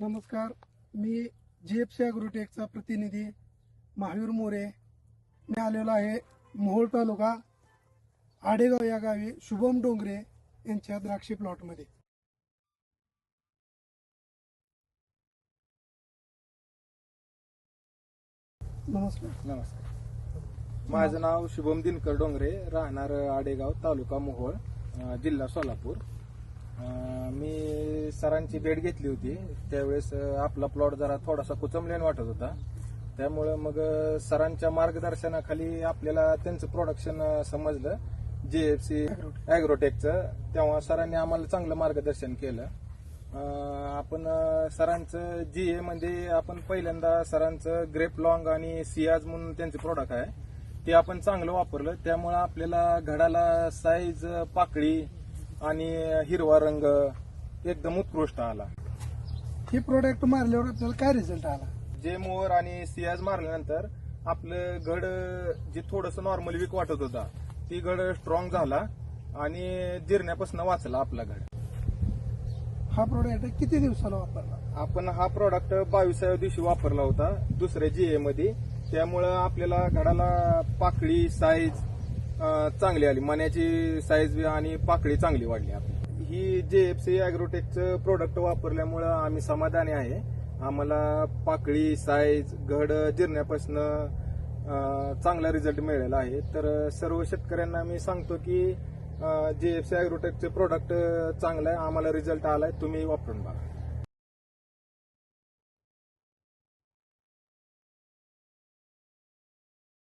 नमस्कार. मी जी F C अॅग्रोटेकचा प्रतिनिधी महावीर मोरे. मी आलेलो आहे मोहोळ तालुका आडेगाव या गावी शुभम डोंगरे यांच्या द्राक्षी प्लॉटमध्ये नमस्कार. नमस्कार. माझं नाव शुभम दिनकर डोंगरे. राहणार आडेगाव तालुका मोहोळ जिल्हा सोलापूर. सरांची भेट घेतली होती. त्यावेळेस आपला प्लॉट जरा थोडासा कुचंबलेन वाटत होता. त्यामुळं मग सरांच्या मार्गदर्शनाखाली आपल्याला त्यांचं प्रोडक्शन समजलं. जी एफ सी अॅग्रोटेकचं तेव्हा सरांनी आम्हाला चांगलं मार्गदर्शन केलं. आपण सरांचं जी ए मध्ये आपण पहिल्यांदा सरांचं ग्रेप लॉंग आणि सियाज म्हणून त्यांचे प्रोडक्ट आहे. ते आपण चांगलं वापरलं. त्यामुळं आपल्याला घडाला साईज पाकळी आणि हिरवा रंग एकदम उत्कृष्ट आला. हे प्रोडक्ट मारल्यावर आपल्याला काय रिझल्ट आला? जे मोर आणि सियाज मारल्यानंतर आपलं घड जे थोडस नॉर्मल वीक वाटत होता ती घड स्ट्रॉंग झाला आणि जिरण्यापासून वाचला आपला घड हा प्रोडक्ट किती दिवसाला वापरला? आपण हा प्रॉडक्ट बावीसाव्या दिवशी वापरला होता दुसऱ्या जीए मध्ये. त्यामुळं आपल्याला घडाला पाकळी साईज चांगली आली. मण्याची साईज आणि पाकळी चांगली वाढली आपली. ही जे एफ सी अॅग्रोटेकचं प्रोडक्ट वापरल्यामुळं आम्ही समाधानी आहे. आम्हाला पाकळी साईज घड जिरण्यापासून चांगला रिझल्ट मिळालेला आहे. तर सर्व शेतकऱ्यांना मी सांगतो की जे एफ सी अॅग्रोटेकचे प्रोडक्ट चांगलं आहे आम्हाला रिझल्ट आलाय तुम्ही वापरून बघा.